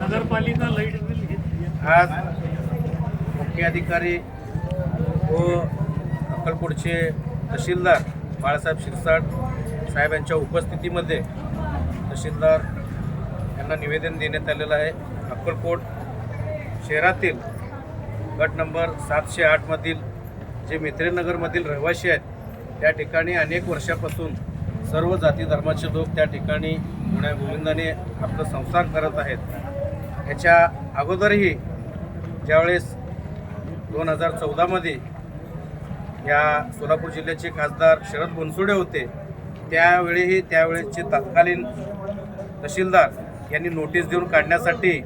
नगरपालिका light bill आज मुख्य अधिकारी व अक्कलकोटचे तहसीलदार बाळासाहेब शिरसाट साहेब यांच्या उपस्थितीमध्ये तहसीलदार यांना निवेदन देण्यात आलेलं आहे. अक्कलकोट शहरातील गट नंबर सातशे आठमधील जे मित्रेनगरमधील रहिवासी आहेत त्या ठिकाणी अनेक वर्षापासून सर्व जाती धर्माचे लोक त्या ठिकाणी पुण्या गोविंदाने आपलं संसार करत आहेत. ह्याच्या अगोदरही ज्यावेळेस दोन हजार चौदामध्ये या सोलापूर जिल्ह्याचे खासदार शरद बनसोडे होते त्यावेळीही त्यावेळेसचे तत्कालीन तहसीलदार यांनी नोटीस देऊन काढण्यासाठी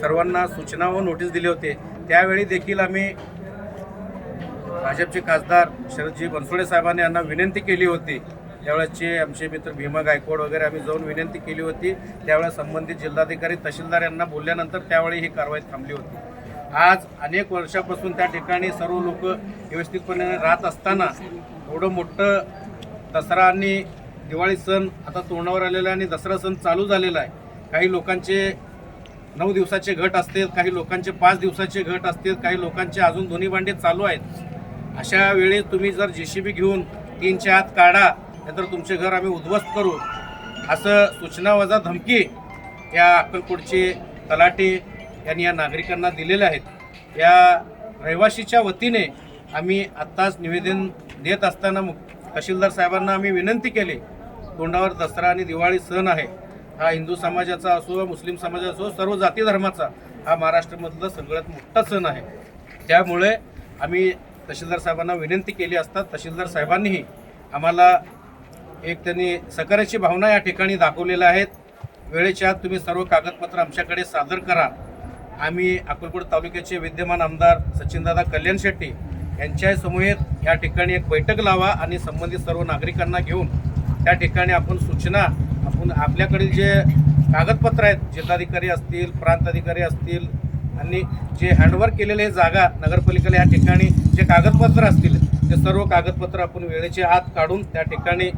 सर्वांना सूचना व नोटीस दिली होते. त्यावेळी देखील आम्ही भाजपचे खासदार शरदजी बनसोडे साहेबांनी यांना विनंती केली होती त्यावेळेसचे आमचे मित्र भीमा गायकवाड वगैरे आम्ही जाऊन विनंती केली होती. त्यावेळेस संबंधित जिल्हाधिकारी तहसीलदार यांना बोलल्यानंतर त्यावेळी ही कारवाई थांबली होती. आज अनेक वर्षापासून त्या ठिकाणी सर्व लोक व्यवस्थितपणे राहत असताना एवढं मोठं दसरा आणि दिवाळी सण आता तोंडावर आलेला आहे आणि दसरा सण चालू झालेला आहे. काही लोकांचे नऊ दिवसाचे घट असतील काही लोकांचे पाच दिवसाचे घट असतील काही लोकांचे अजून दोन्ही भांडे चालू आहेत. अशा वेळी तुम्ही जर जे सी बी घेऊन तीनच्या आत काढा नाहीतर तुमचे घर आम्ही उद्ध्वस्त करू. असं सूचना वजा धमकी या अक्कलकोटचे तलाटे यांनी या नागरिकांना दिलेल्या आहेत. या रहिवाशीच्या वतीने आम्ही आत्ताच निवेदन देत असताना मुख तहसीलदार साहेबांना आम्ही विनंती केली तोंडावर दसरा आणि दिवाळी सण आहे. हा हिंदू समाजाचा असो मुस्लिम समाजाचा असो सर्व जाती धर्माचा हा महाराष्ट्रामधला सगळ्यात मोठा सण आहे. त्यामुळे आम्ही तहसीलदार साहेबांना विनंती केली असता तहसीलदार साहेबांनीही आम्हाला एक त्यांनी सकाराची भावना या ठिकाणी दाखवलेल्या आहेत. वेळेच्या आत तुम्ही सर्व कागदपत्र आमच्याकडे सादर करा. आम्ही अक्कलकोट तालुक्याचे विद्यमान आमदार सचिनदादा कल्याण शेट्टी यांच्या समूहेत या ठिकाणी एक बैठक लावा आणि संबंधित सर्व नागरिकांना घेऊन त्या ठिकाणी आपण सूचना आपण आपल्याकडील जे कागदपत्र आहेत जिल्हाधिकारी असतील प्रांत अधिकारी असतील आणि जे हँडवर्क केलेले जागा नगरपालिकेला या ठिकाणी जे कागदपत्र असतील ते सर्व कागदपत्र आपण वेळेच्या आत काढून त्या ठिकाणी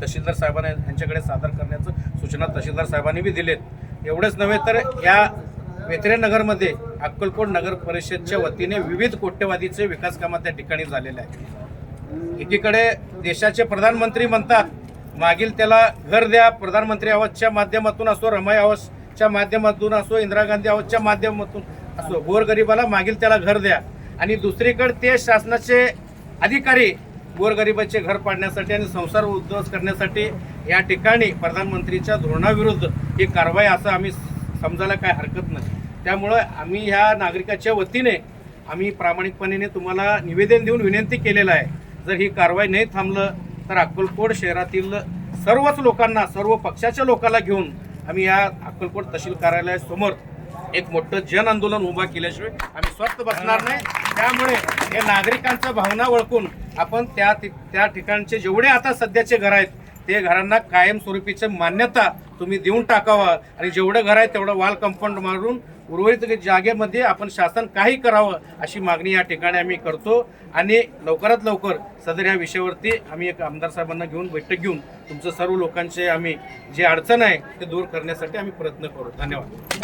तहसीलदार साहेबांना यांच्याकडे सादर करण्याचं सूचना तहसीलदार साहेबांनी बी दिलेत. एवढंच नव्हे तर या वेत्रे नगरमध्ये अक्कलकोट नगर परिषदच्या वतीने विविध कोट्यवादीचे विकास कामं त्या ठिकाणी झालेले आहेत. एकीकडे देशाचे प्रधानमंत्री म्हणतात मागील त्याला घर द्या प्रधानमंत्री आवाजच्या माध्यमातून असो रमाई आवाजच्या माध्यमातून असो इंदिरा गांधी आवाजच्या माध्यमातून असो गोरगरिबाला मागील त्याला घर द्या. आणि दुसरीकडे ते शासनाचे अधिकारी गोरगरिबाचे घर पाडण्यासाठी आणि संसार उद्ध्वस्त करण्यासाठी या ठिकाणी प्रधानमंत्रीच्या धोरणाविरुद्ध ही कारवाई असं आम्ही समजायला काय हरकत नाही. त्यामुळं आम्ही ह्या नागरिकाच्या वतीने आम्ही प्रामाणिकपणे तुम्हाला निवेदन देऊन विनंती केलेलं आहे. जर ही कारवाई नाही थांबलं तर अक्कलकोट शहरातील सर्वच लोकांना सर्व पक्षाच्या लोकांना घेऊन आम्ही या अक्कलकोट तहसील कार्यालयासमोर एक मोठं जन आंदोलन उभा केल्याशिवाय आम्ही स्वस्त बसणार नाही. त्यामुळे हे नागरिकांच्या भावना ओळखून आपण त्या त्या ठिकाणचे जेवढे आता सध्याचे घर आहेत ते घरांना कायमस्वरूपीचं मान्यता तुम्ही देऊन टाकावा. आणि जेवढं घर आहे तेवढं वाल कंपाऊंड मारून उर्वरित जागेमध्ये आपण शासन काही करावं अशी मागणी या ठिकाणी आम्ही करतो. आणि लवकरात लवकर सदर या विषयावरती आम्ही एक आमदार साहेबांना घेऊन बैठक घेऊन तुमचं सर्व लोकांचे आम्ही जे अडचण आहे ते दूर करण्यासाठी आम्ही प्रयत्न करू. धन्यवाद.